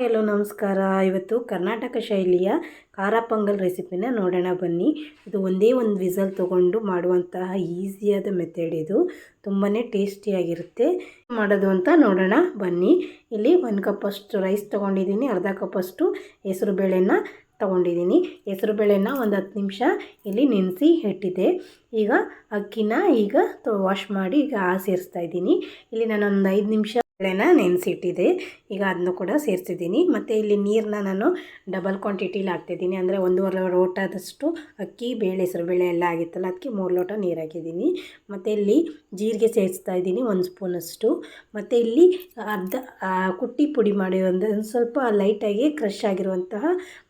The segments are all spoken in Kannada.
ಹಲೋ, ನಮಸ್ಕಾರ. ಇವತ್ತು ಕರ್ನಾಟಕ ಶೈಲಿಯ ಖಾರ ಪೊಂಗಲ್ ರೆಸಿಪಿನ ನೋಡೋಣ ಬನ್ನಿ. ಇದು ಒಂದೇ ಒಂದು ವಿಸಲ್ ತೊಗೊಂಡು ಮಾಡುವಂತಹ ಈಸಿಯಾದ ಮೆಥಡ್ ಇದು. ತುಂಬಾ ಟೇಸ್ಟಿಯಾಗಿರುತ್ತೆ. ಮಾಡೋದು ಅಂತ ನೋಡೋಣ ಬನ್ನಿ. ಇಲ್ಲಿ ಒಂದು ಕಪ್ಪಷ್ಟು ರೈಸ್ ತೊಗೊಂಡಿದ್ದೀನಿ, ಅರ್ಧ ಕಪ್ಪಷ್ಟು ಹೆಸರು ಬೇಳೆನ ತೊಗೊಂಡಿದ್ದೀನಿ. ಹೆಸರು ಬೇಳೆನ ಒಂದು ಹತ್ತು ನಿಮಿಷ ಇಲ್ಲಿ ನೆನೆಸಿ ಇಟ್ಟಿದ್ದೆ. ಈಗ ಅಕ್ಕಿನ ಈಗ ವಾಶ್ ಮಾಡಿ ಈಗ ಆ ಸೇರಿಸ್ತಾ ಇದ್ದೀನಿ. ಇಲ್ಲಿ ನಾನು ಒಂದು ಐದು ನಿಮಿಷ ಬೇಳೆನ ನೆನೆಸಿಟ್ಟಿದೆ. ಈಗ ಅದನ್ನು ಕೂಡ ಸೇರಿಸಿದ್ದೀನಿ. ಮತ್ತು ಇಲ್ಲಿ ನೀರನ್ನ ನಾನು ಡಬಲ್ ಕ್ವಾಂಟಿಟಿಲಿ ಹಾಕ್ತಿದ್ದೀನಿ. ಅಂದರೆ ಒಂದೂವರೆ ಲೋಟದಷ್ಟು ಅಕ್ಕಿ, ಬೇಳೆ ಹೆಸರು ಬೇಳೆ ಎಲ್ಲ ಆಗಿತ್ತಲ್ಲ ಅದಕ್ಕೆ ಮೂರು ಲೋಟ ನೀರು ಹಾಕಿದ್ದೀನಿ ಮತ್ತು ಇಲ್ಲಿ ಜೀರಿಗೆ ಸೇರಿಸ್ತಾ ಇದ್ದೀನಿ ಒಂದು ಸ್ಪೂನಷ್ಟು. ಮತ್ತು ಇಲ್ಲಿ ಅರ್ಧ ಕುಟ್ಟಿ ಪುಡಿ ಮಾಡಿ ಒಂದು ಸ್ವಲ್ಪ ಲೈಟಾಗಿ ಕ್ರಶ್ ಆಗಿರುವಂತಹ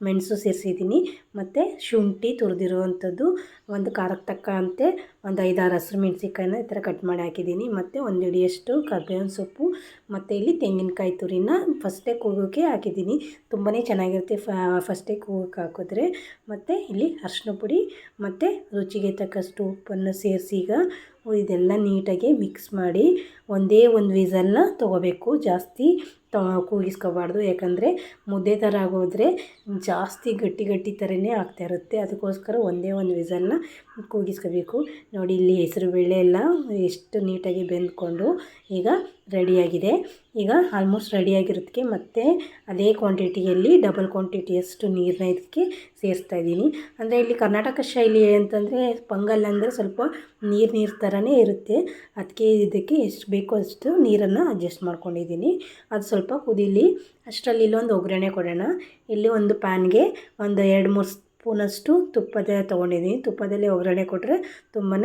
ಮೆಣಸು ಸೇರಿಸಿದ್ದೀನಿ. ಮತ್ತು ಶುಂಠಿ ತುರಿದಿರುವಂಥದ್ದು, ಒಂದು ಖಾರಕ್ಕೆ ತಕ್ಕಂತೆ ಒಂದು ಐದಾರು ಹಸಿರು ಮೆಣಸಿನ್ಕಾಯಿನ ಈ ಥರ ಕಟ್ ಮಾಡಿ ಹಾಕಿದ್ದೀನಿ. ಮತ್ತು ಒಂದು ಹಿಡಿಯಷ್ಟು ಕರ್ಬೇವಿನ ಸೊಪ್ಪು ಮತ್ತು ಇಲ್ಲಿ ತೆಂಗಿನಕಾಯಿ ತುರಿನ ಫಸ್ಟೇ ಕೂಗೋಕ್ಕೆ ಹಾಕಿದ್ದೀನಿ. ತುಂಬಾ ಚೆನ್ನಾಗಿರುತ್ತೆ ಫಸ್ಟೇ ಕೂಗೋಕೆ ಹಾಕಿದ್ರೆ. ಮತ್ತು ಇಲ್ಲಿ ಅರಿಶಿನ ಪುಡಿ, ಮತ್ತು ರುಚಿಗೆ ತಕ್ಕಷ್ಟು ಉಪ್ಪನ್ನು ಸೇರಿಸಿ ಈಗ ಇದೆಲ್ಲ ನೀಟಾಗಿ ಮಿಕ್ಸ್ ಮಾಡಿ ಒಂದೇ ಒಂದು ವಿಸಲ್ನ ತೊಗೋಬೇಕು ಜಾಸ್ತಿ. ತ, ಕೂಗಿಸ್ಕೋಬಾರ್ದು. ಯಾಕಂದರೆ ಮುದ್ದೆ ಥರ ಆಗೋದ್ರೆ ಜಾಸ್ತಿ ಗಟ್ಟಿ ಗಟ್ಟಿ ಥರನೇ ಆಗ್ತಾ ಇರುತ್ತೆ. ಅದಕ್ಕೋಸ್ಕರ ಒಂದೇ ಒಂದು ವಿಸಲ್ನ ಕೂಗಿಸ್ಕೋಬೇಕು. ನೋಡಿ, ಇಲ್ಲಿ ಹೆಸರು ಬೇಳೆ ಎಲ್ಲ ಎಷ್ಟು ನೀಟಾಗಿ ಬೆಂದ್ಕೊಂಡು ಈಗ ರೆಡಿಯಾಗಿದೆ. ಈಗ ಆಲ್ಮೋಸ್ಟ್ ರೆಡಿಯಾಗಿರೋದಕ್ಕೆ ಮತ್ತೆ ಅದೇ ಕ್ವಾಂಟಿಟಿಯಲ್ಲಿ ಡಬಲ್ ಕ್ವಾಂಟಿಟಿಯಷ್ಟು ನೀರನ್ನ ಇದಕ್ಕೆ ಸೇರಿಸ್ತಾ ಇದ್ದೀನಿ. ಅಂದರೆ ಇಲ್ಲಿ ಕರ್ನಾಟಕ ಶೈಲಿ ಅಂತಂದರೆ ಪೊಂಗಲ್ ಅಂದರೆ ಸ್ವಲ್ಪ ನೀರು ನೀರು ಥರನೇ ಇರುತ್ತೆ. ಅದಕ್ಕೆ ಇದಕ್ಕೆ ಎಷ್ಟು ಬೇಕೋ ಅಷ್ಟು ನೀರನ್ನು ಅಡ್ಜಸ್ಟ್ ಮಾಡ್ಕೊಂಡಿದ್ದೀನಿ. ಅದು ಸ್ವಲ್ಪ ಕುದೀಲಿ. ಅಷ್ಟರಲ್ಲಿ ಇಲ್ಲೊಂದು ಒಗ್ಗರಣೆ ಕೊಡೋಣ. ಇಲ್ಲಿ ಒಂದು ಪ್ಯಾನ್ಗೆ ಒಂದು ಎರಡು ಮೂರು ಸ್ಪೂನಷ್ಟು ತುಪ್ಪದ ತೊಗೊಂಡಿದ್ದೀನಿ ತುಪ್ಪದಲ್ಲಿ ಒಗ್ಗರಣೆ ಕೊಟ್ಟರೆ ತುಂಬಾ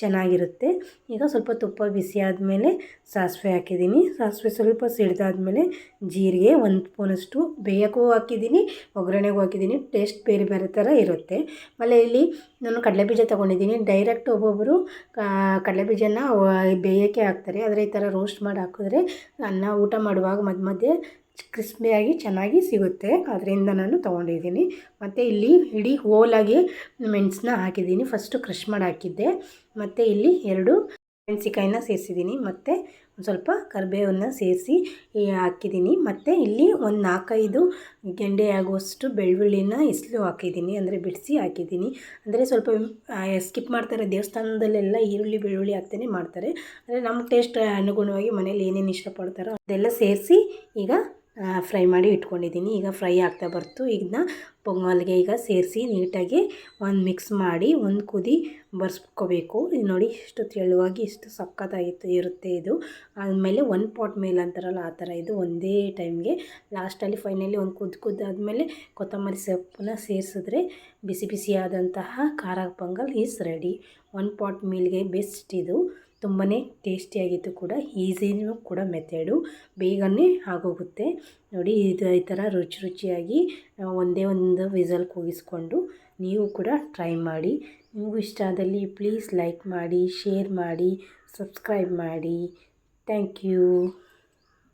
ಚೆನ್ನಾಗಿರುತ್ತೆ. ಈಗ ಸ್ವಲ್ಪ ತುಪ್ಪ ಬಿಸಿ ಆದಮೇಲೆ ಸಾಸಿವೆ ಹಾಕಿದ್ದೀನಿ ಸಾಸಿವೆ ಸ್ವಲ್ಪ ಸಿಡಿದಾದ್ಮೇಲೆ ಜೀರಿಗೆ ಒಂದು ಸ್ಪೂನಷ್ಟು ಬೇಯೋಕ್ಕೂ ಹಾಕಿದ್ದೀನಿ ಒಗ್ಗರಣೆಗೂ ಹಾಕಿದ್ದೀನಿ ಟೇಸ್ಟ್ ಬೇರೆ ಬೇರೆ ಥರ ಇರುತ್ತೆ. ಆಮೇಲೆ ಇಲ್ಲಿ ನಾನು ಕಡಲೆಬೀಜ ತೊಗೊಂಡಿದ್ದೀನಿ ಡೈರೆಕ್ಟ್ ಒಬ್ಬೊಬ್ಬರು ಕಡಲೆಬೀಜನ ಬೇಯೋಕ್ಕೆ ಹಾಕ್ತಾರೆ. ಆದರೆ ಈ ಥರ ರೋಸ್ಟ್ ಮಾಡಿ ಹಾಕಿದ್ರೆ ಅನ್ನ ಊಟ ಮಾಡುವಾಗ ಮಧ್ಯ ಮಧ್ಯೆ ಕ್ರಿಸ್ಪಿಯಾಗಿ ಚೆನ್ನಾಗಿ ಸಿಗುತ್ತೆ. ಅದರಿಂದ ನಾನು ತೊಗೊಂಡಿದ್ದೀನಿ. ಮತ್ತು ಇಲ್ಲಿ ಇಡೀ ಹೋಲಾಗಿ ಮೆಣಸನ್ನ ಹಾಕಿದ್ದೀನಿ. ಫಸ್ಟು ಕ್ರಶ್ ಮಾಡಿ ಹಾಕಿದ್ದೆ. ಮತ್ತು ಇಲ್ಲಿ ಎರಡು ಮೆಣಸಿಕಾಯಿನ ಸೇರಿಸಿದ್ದೀನಿ. ಮತ್ತು ಒಂದು ಸ್ವಲ್ಪ ಕರಿಬೇವನ್ನು ಸೇರಿಸಿ ಹಾಕಿದ್ದೀನಿ. ಮತ್ತು ಇಲ್ಲಿ ಒಂದು ನಾಲ್ಕೈದು ಗೆಂಡೆ ಆಗುವಷ್ಟು ಬೆಳ್ಳುಳ್ಳಿನ ಇಸ್ಲು ಹಾಕಿದ್ದೀನಿ. ಅಂದರೆ ಬಿಡಿಸಿ ಹಾಕಿದ್ದೀನಿ. ಅಂದರೆ ಸ್ವಲ್ಪ ಸ್ಕಿಪ್ ಮಾಡ್ತಾರೆ. ದೇವಸ್ಥಾನದಲ್ಲೆಲ್ಲ ಈರುಳ್ಳಿ, ಬೆಳ್ಳುಳ್ಳಿ ಹಾಕ್ತಾನೆ ಮಾಡ್ತಾರೆ. ಅಂದರೆ ನಮ್ಮ ಟೇಸ್ಟ್ ಅನುಗುಣವಾಗಿ ಮನೇಲಿ ಏನೇನು ಇಷ್ಟಪಡ್ತಾರೋ ಅದೆಲ್ಲ ಸೇರಿಸಿ ಈಗ ಫ್ರೈ ಮಾಡಿ ಇಟ್ಕೊಂಡಿದ್ದೀನಿ. ಈಗ ಫ್ರೈ ಆಗ್ತಾ ಬರ್ತು. ಇದನ್ನ ಪೊಂಗಲ್ಗೆ ಈಗ ಸೇರಿಸಿ ನೀಟಾಗಿ ಒಂದು ಮಿಕ್ಸ್ ಮಾಡಿ ಒಂದು ಕುದಿ ಬರ್ಸ್ಕೋಬೇಕು. ನೋಡಿ ಇಷ್ಟು ತೆಳುವಾಗಿ ಇಷ್ಟು ಸಕ್ಕತ್ತಾಗಿತ್ತು ಇರುತ್ತೆ ಇದು. ಆದಮೇಲೆ ಒಂದು ಪಾಟ್ ಮೇಲೆ ಅಂತಾರಲ್ಲ, ಆ ಥರ ಇದು ಒಂದೇ ಟೈಮ್ಗೆ. ಲಾಸ್ಟಲ್ಲಿ ಫೈನಲಿ ಒಂದು ಕುದ್ದು ಕುದ್ದಾದಮೇಲೆ ಕೊತ್ತಂಬರಿ ಸೊಪ್ಪನ್ನ ಸೇರಿಸಿದ್ರೆ ಬಿಸಿ ಬಿಸಿಯಾದಂತಹ ಖಾರ pongal is ready one pot ಮೀಲ್ಗೆ best ಇದು. ತುಂಬಾ ಟೇಸ್ಟಿಯಾಗಿತ್ತು ಕೂಡ ಈಸಿನೂ ಕೂಡ ಮೆಥಡು. ಬೇಗನೆ ಆಗೋಗುತ್ತೆ. ನೋಡಿ, ಇದು ಈ ಥರ ರುಚಿ ರುಚಿಯಾಗಿ ಒಂದೇ ಒಂದು ವಿಸಲ್ ಕೂಗಿಸ್ಕೊಂಡು ನೀವು ಕೂಡ ಟ್ರೈ ಮಾಡಿ. ನಿಮಗೂ ಇಷ್ಟ ಆದಲ್ಲಿ ಪ್ಲೀಸ್ ಲೈಕ್ ಮಾಡಿ, ಶೇರ್ ಮಾಡಿ, ಸಬ್ಸ್ಕ್ರೈಬ್ ಮಾಡಿ. Thank you.